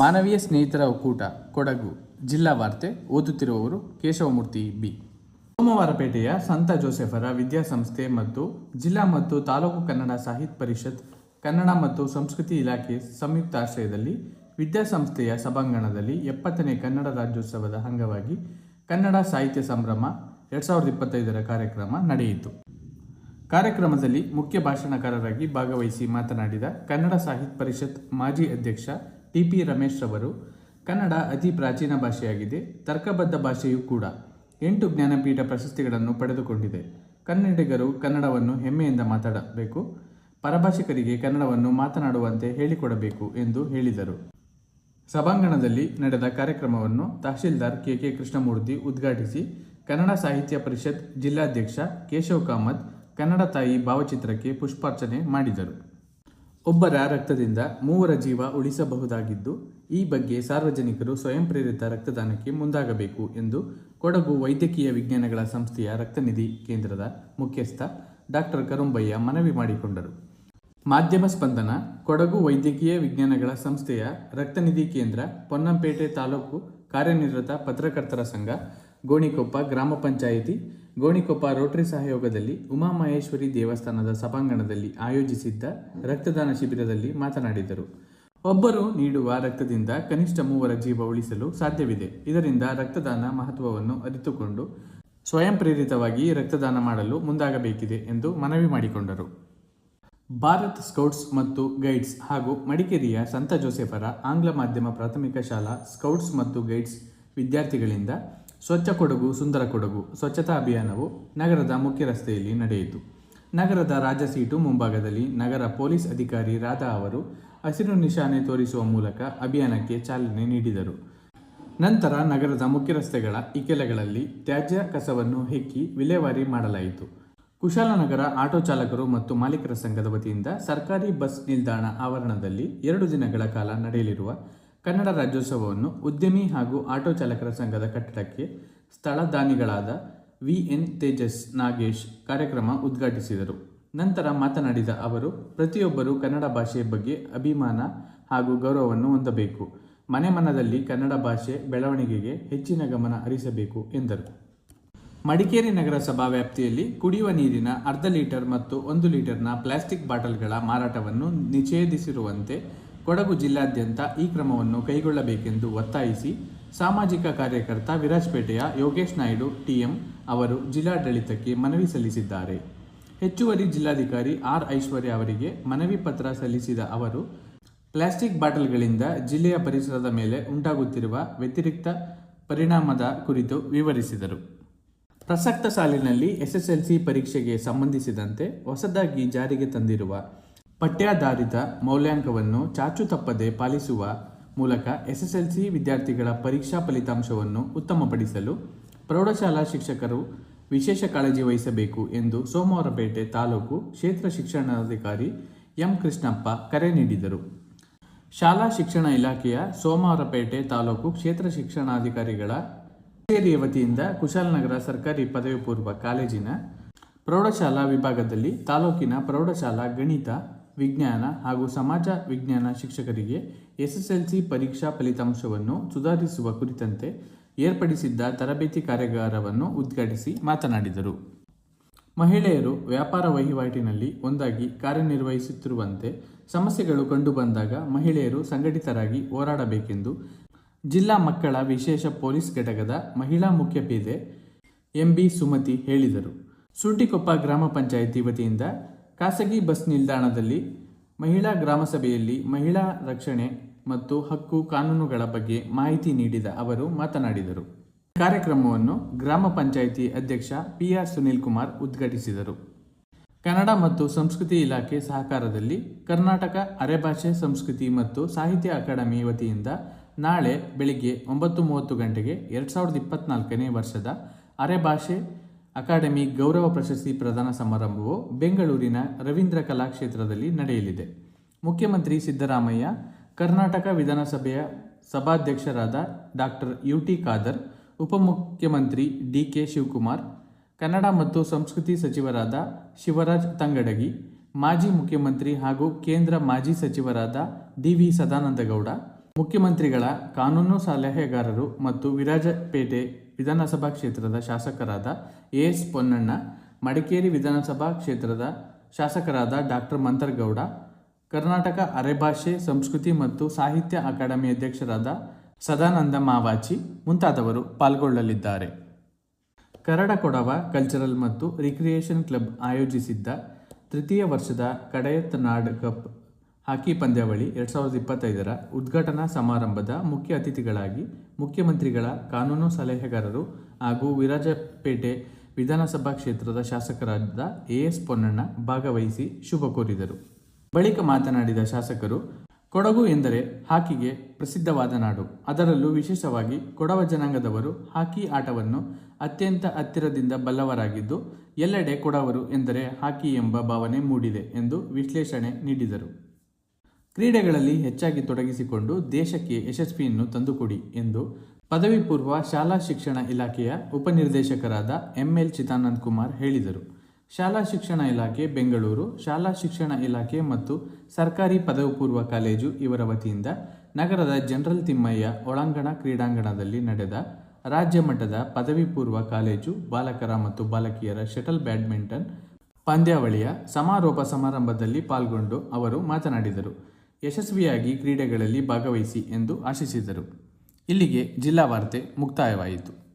ಮಾನವೀಯ ಸ್ನೇಹಿತರ ಒಕ್ಕೂಟ, ಕೊಡಗು. ಜಿಲ್ಲಾ ವಾರ್ತೆ, ಓದುತ್ತಿರುವವರು ಕೇಶವಮೂರ್ತಿ ಬಿ. ಸೋಮವಾರಪೇಟೆಯ ಸಂತ ಜೋಸೆಫರ ವಿದ್ಯಾಸಂಸ್ಥೆ ಮತ್ತು ಜಿಲ್ಲಾ ಮತ್ತು ತಾಲೂಕು ಕನ್ನಡ ಸಾಹಿತ್ಯ ಪರಿಷತ್, ಕನ್ನಡ ಮತ್ತು ಸಂಸ್ಕೃತಿ ಇಲಾಖೆ ಸಂಯುಕ್ತ ಆಶ್ರಯದಲ್ಲಿ ವಿದ್ಯಾಸಂಸ್ಥೆಯ ಸಭಾಂಗಣದಲ್ಲಿ ಎಪ್ಪತ್ತನೇ ಕನ್ನಡ ರಾಜ್ಯೋತ್ಸವದ ಅಂಗವಾಗಿ ಕನ್ನಡ ಸಾಹಿತ್ಯ ಸಂಭ್ರಮ ಎರಡ್ ಸಾವಿರದ ಇಪ್ಪತ್ತೈದರ ಕಾರ್ಯಕ್ರಮ ನಡೆಯಿತು. ಕಾರ್ಯಕ್ರಮದಲ್ಲಿ ಮುಖ್ಯ ಭಾಷಣಕಾರರಾಗಿ ಭಾಗವಹಿಸಿ ಮಾತನಾಡಿದ ಕನ್ನಡ ಸಾಹಿತ್ಯ ಪರಿಷತ್ ಮಾಜಿ ಅಧ್ಯಕ್ಷ ಟಿಪಿ ರಮೇಶ್ ರವರು, ಕನ್ನಡ ಅತಿ ಪ್ರಾಚೀನ ಭಾಷೆಯಾಗಿದೆ, ತರ್ಕಬದ್ಧ ಭಾಷೆಯೂ ಕೂಡ. ಎಂಟು ಜ್ಞಾನಪೀಠ ಪ್ರಶಸ್ತಿಗಳನ್ನು ಪಡೆದುಕೊಂಡಿದೆ. ಕನ್ನಡಿಗರು ಕನ್ನಡವನ್ನು ಹೆಮ್ಮೆಯಿಂದ ಮಾತಾಡಬೇಕು, ಪರಭಾಷಿಕರಿಗೆ ಕನ್ನಡವನ್ನು ಮಾತನಾಡುವಂತೆ ಹೇಳಿಕೊಡಬೇಕು ಎಂದು ಹೇಳಿದರು. ಸಭಾಂಗಣದಲ್ಲಿ ನಡೆದ ಕಾರ್ಯಕ್ರಮವನ್ನು ತಹಶೀಲ್ದಾರ್ ಕೆ ಕೆ ಕೃಷ್ಣಮೂರ್ತಿ ಉದ್ಘಾಟಿಸಿ ಕನ್ನಡ ಸಾಹಿತ್ಯ ಪರಿಷತ್ ಜಿಲ್ಲಾಧ್ಯಕ್ಷ ಕೇಶವ್ ಕಾಮತ್, ಕನ್ನಡ ತಾಯಿ ಭಾವಚಿತ್ರಕ್ಕೆ ಪುಷ್ಪಾರ್ಚನೆ ಮಾಡಿದರು. ಒಬ್ಬರ ರಕ್ತದಿಂದ ಮೂವರ ಜೀವ ಉಳಿಸಬಹುದಾಗಿದ್ದು, ಈ ಬಗ್ಗೆ ಸಾರ್ವಜನಿಕರು ಸ್ವಯಂ ಪ್ರೇರಿತ ರಕ್ತದಾನಕ್ಕೆ ಮುಂದಾಗಬೇಕು ಎಂದು ಕೊಡಗು ವೈದ್ಯಕೀಯ ವಿಜ್ಞಾನಗಳ ಸಂಸ್ಥೆಯ ರಕ್ತನಿಧಿ ಕೇಂದ್ರದ ಮುಖ್ಯಸ್ಥ ಡಾಕ್ಟರ್ ಕರುಂಬಯ್ಯ ಮನವಿ ಮಾಡಿಕೊಂಡರು. ಮಾಧ್ಯಮ ಸ್ಪಂದನ, ಕೊಡಗು ವೈದ್ಯಕೀಯ ವಿಜ್ಞಾನಗಳ ಸಂಸ್ಥೆಯ ರಕ್ತನಿಧಿ ಕೇಂದ್ರ, ಪೊನ್ನಂಪೇಟೆ ತಾಲೂಕು ಕಾರ್ಯನಿರತ ಪತ್ರಕರ್ತರ ಸಂಘ, ಗೋಣಿಕೊಪ್ಪ ಗ್ರಾಮ ಪಂಚಾಯಿತಿ ಗೋಣಿಕೊಪ್ಪ ರೋಟರಿ ಸಹಯೋಗದಲ್ಲಿ ಉಮಾಮಹೇಶ್ವರಿ ದೇವಸ್ಥಾನದ ಸಭಾಂಗಣದಲ್ಲಿ ಆಯೋಜಿಸಿದ್ದ ರಕ್ತದಾನ ಶಿಬಿರದಲ್ಲಿ ಮಾತನಾಡಿದರು. ಒಬ್ಬರು ನೀಡುವ ರಕ್ತದಿಂದ ಕನಿಷ್ಠ ಮೂವರ ಜೀವ ಉಳಿಸಲು ಸಾಧ್ಯವಿದೆ. ಇದರಿಂದ ರಕ್ತದಾನ ಮಹತ್ವವನ್ನು ಅರಿತುಕೊಂಡು ಸ್ವಯಂ ಪ್ರೇರಿತವಾಗಿ ರಕ್ತದಾನ ಮಾಡಲು ಮುಂದಾಗಬೇಕಿದೆ ಎಂದು ಮನವಿ ಮಾಡಿಕೊಂಡರು. ಭಾರತ್ ಸ್ಕೌಟ್ಸ್ ಮತ್ತು ಗೈಡ್ಸ್ ಹಾಗೂ ಮಡಿಕೇರಿಯ ಸಂತ ಜೋಸೆಫರ ಆಂಗ್ಲ ಮಾಧ್ಯಮ ಪ್ರಾಥಮಿಕ ಶಾಲಾ ಸ್ಕೌಟ್ಸ್ ಮತ್ತು ಗೈಡ್ಸ್ ವಿದ್ಯಾರ್ಥಿಗಳಿಂದ ಸ್ವಚ್ಛ ಕೊಡಗು, ಸುಂದರ ಕೊಡಗು, ಸ್ವಚ್ಛತಾ ಅಭಿಯಾನವು ನಗರದ ಮುಖ್ಯ ರಸ್ತೆಯಲ್ಲಿ ನಡೆಯಿತು. ನಗರದ ರಾಜ ಸೀಟು ಮುಂಭಾಗದಲ್ಲಿ ನಗರ ಪೊಲೀಸ್ ಅಧಿಕಾರಿ ರಾಧಾ ಅವರು ಹಸಿರು ನಿಶಾನೆ ತೋರಿಸುವ ಮೂಲಕ ಅಭಿಯಾನಕ್ಕೆ ಚಾಲನೆ ನೀಡಿದರು. ನಂತರ ನಗರದ ಮುಖ್ಯ ರಸ್ತೆಗಳ ಇಕೆಲೆಗಳಲ್ಲಿ ತ್ಯಾಜ್ಯ ಕಸವನ್ನು ಹೆಕ್ಕಿ ವಿಲೇವಾರಿ ಮಾಡಲಾಯಿತು. ಕುಶಾಲನಗರ ಆಟೋ ಚಾಲಕರು ಮತ್ತು ಮಾಲೀಕರ ಸಂಘದ ವತಿಯಿಂದ ಸರ್ಕಾರಿ ಬಸ್ ನಿಲ್ದಾಣ ಆವರಣದಲ್ಲಿ ಎರಡು ದಿನಗಳ ಕಾಲ ನಡೆಯಲಿರುವ ಕನ್ನಡ ರಾಜ್ಯೋತ್ಸವವನ್ನು ಉದ್ಯಮಿ ಹಾಗೂ ಆಟೋ ಚಾಲಕರ ಸಂಘದ ಕಟ್ಟಡಕ್ಕೆ ಸ್ಥಳದಾನಿಗಳಾದ ವಿ. ಎನ್. ತೇಜಸ್ ನಾಗೇಶ್ ಕಾರ್ಯಕ್ರಮ ಉದ್ಘಾಟಿಸಿದರು. ನಂತರ ಮಾತನಾಡಿದ ಅವರು, ಪ್ರತಿಯೊಬ್ಬರೂ ಕನ್ನಡ ಭಾಷೆಯ ಬಗ್ಗೆ ಅಭಿಮಾನ ಹಾಗೂ ಗೌರವವನ್ನು ಹೊಂದಬೇಕು. ಮನೆ ಮನದಲ್ಲಿ ಕನ್ನಡ ಭಾಷೆ ಬೆಳವಣಿಗೆಗೆ ಹೆಚ್ಚಿನ ಗಮನ ಹರಿಸಬೇಕು, ಎಂದರು. ಮಡಿಕೇರಿ ನಗರಸಭಾ ವ್ಯಾಪ್ತಿಯಲ್ಲಿ ಕುಡಿಯುವ ನೀರಿನ ಅರ್ಧ ಲೀಟರ್ ಮತ್ತು ಒಂದು ಲೀಟರ್ನ ಪ್ಲಾಸ್ಟಿಕ್ ಬಾಟಲ್ಗಳ ಮಾರಾಟವನ್ನು ನಿಷೇಧಿಸಿರುವಂತೆ ಕೊಡಗು ಜಿಲ್ಲಾದ್ಯಂತ ಈ ಕ್ರಮವನ್ನು ಕೈಗೊಳ್ಳಬೇಕೆಂದು ಒತ್ತಾಯಿಸಿ ಸಾಮಾಜಿಕ ಕಾರ್ಯಕರ್ತ ವಿರಾಜಪೇಟೆಯ ಯೋಗೇಶ್ ನಾಯ್ಡು, ಟಿಎಂ ಅವರು ಜಿಲ್ಲಾಡಳಿತಕ್ಕೆ ಮನವಿ ಸಲ್ಲಿಸಿದ್ದಾರೆ. ಹೆಚ್ಚುವರಿ ಜಿಲ್ಲಾಧಿಕಾರಿ ಆರ್ ಐಶ್ವರ್ಯ ಅವರಿಗೆ ಮನವಿ ಪತ್ರ ಸಲ್ಲಿಸಿದ ಅವರು, ಪ್ಲಾಸ್ಟಿಕ್ ಬಾಟಲ್ಗಳಿಂದ ಜಿಲ್ಲೆಯ ಪರಿಸರದ ಮೇಲೆ ಉಂಟಾಗುತ್ತಿರುವ ವ್ಯತಿರಿಕ್ತ ಪರಿಣಾಮದ ಕುರಿತು ವಿವರಿಸಿದರು. ಪ್ರಸಕ್ತ ಸಾಲಿನಲ್ಲಿ ಎಸ್ಎಸ್ಎಲ್ಸಿ ಪರೀಕ್ಷೆಗೆ ಸಂಬಂಧಿಸಿದಂತೆ ಹೊಸದಾಗಿ ಜಾರಿಗೆ ತಂದಿರುವ ಪಠ್ಯಾಧಾರಿತ ಮೌಲ್ಯಾಂಕವನ್ನು ಚಾಚು ತಪ್ಪದೆ ಪಾಲಿಸುವ ಮೂಲಕ ಎಸ್ಎಸ್ಎಲ್ಸಿ ವಿದ್ಯಾರ್ಥಿಗಳ ಪರೀಕ್ಷಾ ಫಲಿತಾಂಶವನ್ನು ಉತ್ತಮಪಡಿಸಲು ಪ್ರೌಢಶಾಲಾ ಶಿಕ್ಷಕರು ವಿಶೇಷ ಕಾಳಜಿ ವಹಿಸಬೇಕು ಎಂದು ಸೋಮವಾರಪೇಟೆ ತಾಲೂಕು ಕ್ಷೇತ್ರ ಶಿಕ್ಷಣಾಧಿಕಾರಿ ಎಂ ಕೃಷ್ಣಪ್ಪ ಕರೆ ನೀಡಿದರು. ಶಾಲಾ ಶಿಕ್ಷಣ ಇಲಾಖೆಯ ಸೋಮವಾರಪೇಟೆ ತಾಲೂಕು ಕ್ಷೇತ್ರ ಶಿಕ್ಷಣಾಧಿಕಾರಿಗಳ ಕಚೇರಿಯ ವತಿಯಿಂದ ಕುಶಾಲನಗರ ಸರ್ಕಾರಿ ಪದವಿ ಪೂರ್ವ ಕಾಲೇಜಿನ ಪ್ರೌಢಶಾಲಾ ವಿಭಾಗದಲ್ಲಿ ತಾಲೂಕಿನ ಪ್ರೌಢಶಾಲಾ ಗಣಿತ ವಿಜ್ಞಾನ ಹಾಗೂ ಸಮಾಜ ವಿಜ್ಞಾನ ಶಿಕ್ಷಕರಿಗೆ ಎಸ್ಎಸ್ಎಲ್ಸಿ ಪರೀಕ್ಷಾ ಫಲಿತಾಂಶವನ್ನು ಸುಧಾರಿಸುವ ಕುರಿತಂತೆ ಏರ್ಪಡಿಸಿದ್ದ ತರಬೇತಿ ಕಾರ್ಯಾಗಾರವನ್ನು ಉದ್ಘಾಟಿಸಿ ಮಾತನಾಡಿದರು. ಮಹಿಳೆಯರು ವ್ಯಾಪಾರ ವಹಿವಾಟಿನಲ್ಲಿ ಒಂದಾಗಿ ಕಾರ್ಯನಿರ್ವಹಿಸುತ್ತಿರುವಂತೆ ಸಮಸ್ಯೆಗಳು ಕಂಡುಬಂದಾಗ ಮಹಿಳೆಯರು ಸಂಘಟಿತರಾಗಿ ಹೋರಾಡಬೇಕೆಂದು ಜಿಲ್ಲಾ ಮಕ್ಕಳ ವಿಶೇಷ ಪೊಲೀಸ್ ಘಟಕದ ಮಹಿಳಾ ಮುಖ್ಯಪೇದೆ ಎಂಬಿ ಸುಮತಿ ಹೇಳಿದರು. ಸುಂಟಿಕೊಪ್ಪ ಗ್ರಾಮ ಪಂಚಾಯಿತಿ ವತಿಯಿಂದ ಖಾಸಗಿ ಬಸ್ ನಿಲ್ದಾಣದಲ್ಲಿ ಮಹಿಳಾ ಗ್ರಾಮಸಭೆಯಲ್ಲಿ ಮಹಿಳಾ ರಕ್ಷಣೆ ಮತ್ತು ಹಕ್ಕು ಕಾನೂನುಗಳ ಬಗ್ಗೆ ಮಾಹಿತಿ ನೀಡಿದ ಅವರು ಮಾತನಾಡಿದರು. ಕಾರ್ಯಕ್ರಮವನ್ನು ಗ್ರಾಮ ಪಂಚಾಯಿತಿ ಅಧ್ಯಕ್ಷ ಪಿಆರ್ ಸುನೀಲ್ ಕುಮಾರ್ ಉದ್ಘಾಟಿಸಿದರು. ಕನ್ನಡ ಮತ್ತು ಸಂಸ್ಕೃತಿ ಇಲಾಖೆ ಸಹಕಾರದಲ್ಲಿ ಕರ್ನಾಟಕ ಅರೆಭಾಷೆ ಸಂಸ್ಕೃತಿ ಮತ್ತು ಸಾಹಿತ್ಯ ಅಕಾಡೆಮಿ ವತಿಯಿಂದ ನಾಳೆ ಬೆಳಿಗ್ಗೆ ಒಂಬತ್ತು ಮೂವತ್ತು ಗಂಟೆಗೆ ಎರಡು ಸಾವಿರದ ಇಪ್ಪತ್ನಾಲ್ಕನೇ ವರ್ಷದ ಅರೆಭಾಷೆ ಅಕಾಡೆಮಿ ಗೌರವ ಪ್ರಶಸ್ತಿ ಪ್ರದಾನ ಸಮಾರಂಭವು ಬೆಂಗಳೂರಿನ ರವೀಂದ್ರ ಕಲಾಕ್ಷೇತ್ರದಲ್ಲಿ ನಡೆಯಲಿದೆ. ಮುಖ್ಯಮಂತ್ರಿ ಸಿದ್ದರಾಮಯ್ಯ, ಕರ್ನಾಟಕ ವಿಧಾನಸಭೆಯ ಸಭಾಧ್ಯಕ್ಷರಾದ ಡಾಕ್ಟರ್ ಯು ಟಿ ಖಾದರ್, ಉಪಮುಖ್ಯಮಂತ್ರಿ ಡಿ ಕೆ ಶಿವಕುಮಾರ್, ಕನ್ನಡ ಮತ್ತು ಸಂಸ್ಕೃತಿ ಸಚಿವರಾದ ಶಿವರಾಜ್ ತಂಗಡಗಿ, ಮಾಜಿ ಮುಖ್ಯಮಂತ್ರಿ ಹಾಗೂ ಕೇಂದ್ರ ಮಾಜಿ ಸಚಿವರಾದ ಡಿ ವಿ ಸದಾನಂದಗೌಡ, ಮುಖ್ಯಮಂತ್ರಿಗಳ ಕಾನೂನು ಸಲಹೆಗಾರರು ಮತ್ತು ವಿರಾಜಪೇಟೆ ವಿಧಾನಸಭಾ ಕ್ಷೇತ್ರದ ಶಾಸಕರಾದ ಎಸ್ ಪೊನ್ನಣ್ಣ, ಮಡಿಕೇರಿ ವಿಧಾನಸಭಾ ಕ್ಷೇತ್ರದ ಶಾಸಕರಾದ ಡಾಕ್ಟರ್ ಮಂತರ್ಗೌಡ, ಕರ್ನಾಟಕ ಅರೆಭಾಷೆ, ಸಂಸ್ಕೃತಿ ಮತ್ತು ಸಾಹಿತ್ಯ ಅಕಾಡೆಮಿ ಅಧ್ಯಕ್ಷರಾದ ಸದಾನಂದ ಮಾವಾಚಿ ಮುಂತಾದವರು ಪಾಲ್ಗೊಳ್ಳಲಿದ್ದಾರೆ. ಕರಡಕೊಡವ ಕಲ್ಚರಲ್ ಮತ್ತು ರಿಕ್ರಿಯೇಷನ್ ಕ್ಲಬ್ ಆಯೋಜಿಸಿದ್ದ ತೃತೀಯ ವರ್ಷದ ಕಡಯತ್ನಾಡ್ ಕಪ್ ಹಾಕಿ ಪಂದ್ಯಾವಳಿ ಎರಡ್ ಸಾವಿರದ ಇಪ್ಪತ್ತೈದರ ಉದ್ಘಾಟನಾ ಸಮಾರಂಭದ ಮುಖ್ಯ ಅತಿಥಿಗಳಾಗಿ ಮುಖ್ಯಮಂತ್ರಿಗಳ ಕಾನೂನು ಸಲಹೆಗಾರರು ಹಾಗೂ ವಿರಾಜಪೇಟೆ ವಿಧಾನಸಭಾ ಕ್ಷೇತ್ರದ ಶಾಸಕರಾದ ಎ ಎಸ್ ಪೊನ್ನಣ್ಣ ಭಾಗವಹಿಸಿ ಶುಭ ಕೋರಿದರು. ಬಳಿಕ ಮಾತನಾಡಿದ ಶಾಸಕರು, ಕೊಡಗು ಎಂದರೆ ಹಾಕಿಗೆ ಪ್ರಸಿದ್ಧವಾದ ನಾಡು. ಅದರಲ್ಲೂ ವಿಶೇಷವಾಗಿ ಕೊಡವ ಜನಾಂಗದವರು ಹಾಕಿ ಆಟವನ್ನು ಅತ್ಯಂತ ಹತ್ತಿರದಿಂದ ಬಲ್ಲವರಾಗಿದ್ದು, ಎಲ್ಲೆಡೆ ಕೊಡವರು ಎಂದರೆ ಹಾಕಿ ಎಂಬ ಭಾವನೆ ಮೂಡಿದೆ ಎಂದು ವಿಶ್ಲೇಷಣೆ ನೀಡಿದರು. ಕ್ರೀಡೆಗಳಲ್ಲಿ ಹೆಚ್ಚಾಗಿ ತೊಡಗಿಸಿಕೊಂಡು ದೇಶಕ್ಕೆ ಯಶಸ್ವಿಯನ್ನು ತಂದುಕೊಡಿ ಎಂದು ಪದವಿ ಪೂರ್ವ ಶಾಲಾ ಶಿಕ್ಷಣ ಇಲಾಖೆಯ ಉಪನಿರ್ದೇಶಕರಾದ ಎಂಎಲ್ ಚಿದಾನಂದ್ ಕುಮಾರ್ ಹೇಳಿದರು. ಶಾಲಾ ಶಿಕ್ಷಣ ಇಲಾಖೆ ಬೆಂಗಳೂರು, ಶಾಲಾ ಶಿಕ್ಷಣ ಇಲಾಖೆ ಮತ್ತು ಸರ್ಕಾರಿ ಪದವಿ ಪೂರ್ವ ಕಾಲೇಜು ಇವರ ವತಿಯಿಂದ ನಗರದ ಜನರಲ್ ತಿಮ್ಮಯ್ಯ ಒಳಾಂಗಣ ಕ್ರೀಡಾಂಗಣದಲ್ಲಿ ನಡೆದ ರಾಜ್ಯ ಮಟ್ಟದ ಪದವಿ ಪೂರ್ವ ಕಾಲೇಜು ಬಾಲಕರ ಮತ್ತು ಬಾಲಕಿಯರ ಶಟಲ್ ಬ್ಯಾಡ್ಮಿಂಟನ್ ಪಂದ್ಯಾವಳಿಯ ಸಮಾರೋಪ ಸಮಾರಂಭದಲ್ಲಿ ಪಾಲ್ಗೊಂಡು ಅವರು ಮಾತನಾಡಿದರು. ಯಶಸ್ವಿಯಾಗಿ ಕ್ರೀಡೆಗಳಲ್ಲಿ ಭಾಗವಹಿಸಿ ಎಂದು ಆಶಿಸಿದರು. ಇಲ್ಲಿಗೆ ಜಿಲ್ಲಾ ವಾರ್ತೆ ಮುಕ್ತಾಯವಾಯಿತು.